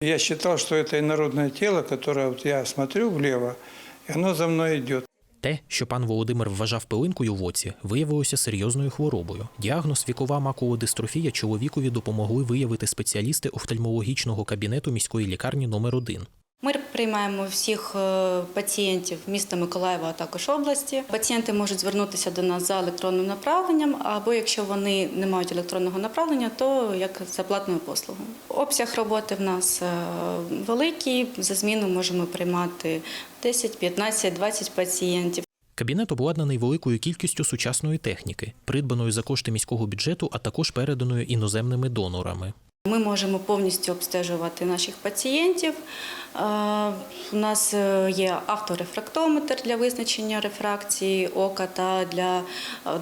Я считал, что это инородное тело, которое вот я смотрю влево, и оно за мной идет. Те, що пан Володимир вважав пилинкою в оці, виявилося серйозною хворобою. Діагноз вікова макова дистрофія чоловікові допомогли виявити спеціалісти офтальмологічного кабінету міської лікарні номер 1 Ми приймаємо всіх е, пацієнтів міста Миколаєва, а також області. Пацієнти можуть звернутися до нас за електронним направленням, або якщо вони не мають електронного направлення, то як за платною послугою. Обсяг роботи в нас е, великий. За зміну можемо приймати 10, 15, 20 пацієнтів. Кабінет обладнаний великою кількістю сучасної техніки, придбаної за кошти міського бюджету, а також переданою іноземними донорами. Ми можемо повністю обстежувати наших пацієнтів. Е, У нас е, є авторефрактометр для визначення рефракції ока та для е,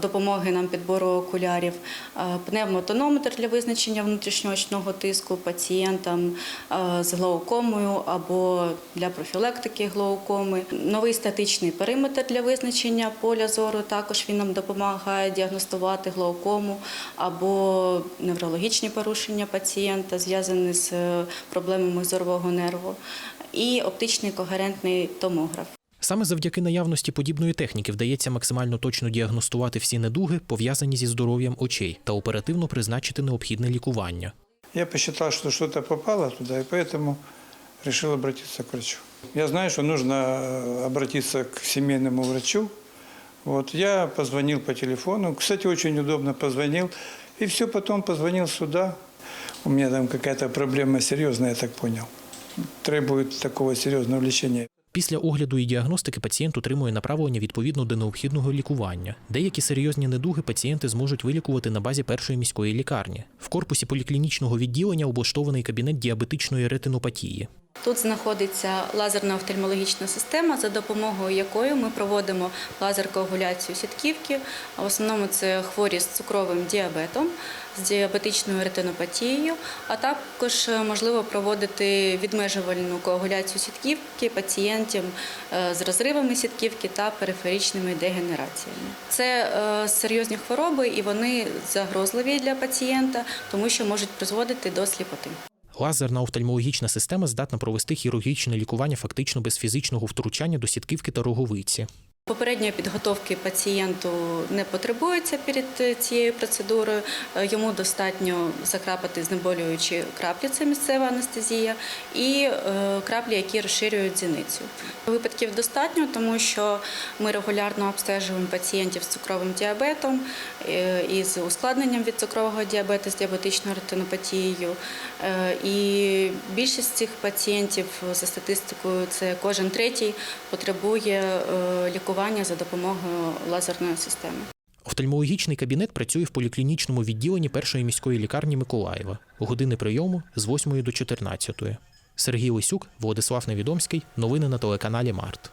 допомоги нам підбору окулярів, е, пневмотонометр для визначення внутрішньоочного тиску пацієнтам е, з глаукомою або для профілактики глаукоми. Новий статичний периметр для визначення поля зору. Також він нам допомагає діагностувати глаукому або неврологічні порушення пацієнта, зв'язані з е, проблемами зорового нерву, і оптичний когерентний томограф. Саме завдяки наявності подібної техніки вдається максимально точно діагностувати всі недуги, пов'язані зі здоров'ям очей, та оперативно призначити необхідне лікування. Я посчитал, что что-то попало туда, и поэтому решил обратиться к врачу. Я знаю, что нужно э, обратиться к семейному врачу. Вот, я позвонил по телефону. Кстати, очень удобно позвонил. И все, потом позвонил сюда. У меня там какая-то проблема серьезная, я так понял. Требует такого серьезного лечения. Після огляду і діагностики пацієнт отримує направлення відповідно до необхідного лікування. Деякі серйозні недуги пацієнти зможуть вилікувати на базі першої міської лікарні. В корпусі поліклінічного відділення облаштований кабінет діабетичної ретинопатії. Тут знаходиться лазерна офтальмологічна система, за допомогою якої ми проводимо лазер-коагуляцію сітківки. В основному це хворі з цукровим діабетом, з діабетичною ретинопатією, а також е, можливо проводити відмежувальну коагуляцію сітківки пацієнтів е, з розривами сітківки та периферичними дегенераціями. Це е, серйозні хвороби і вони загрозливі для пацієнта, тому що можуть призводити до сліпоти. Лазерна офтальмологічна система здатна провести хірургічне лікування фактично без фізичного втручання до сітківки та роговиці. Попередньої підготовки пацієнту не потребується перед е, цією процедурою. Е, Йому достатньо закрапати знеболюючі краплі, це місцева анестезія, і е, краплі, які розширюють зіницю. Випадків достатньо, тому що ми регулярно обстежуємо пацієнтів з цукровим діабетом е, і з ускладненням від цукрового діабету з діабетичною ретинопатією. І більшість цих пацієнтів за статистикою це кожен третій потребує е, лікування за допомогою лазерної системи. Офтальмологічний кабінет працює в поліклінічному відділенні першої міської лікарні Миколаєва. Години прийому з 8 до 14. Сергій Лисюк, Владислав Невідомський. Новини на телеканалі Март.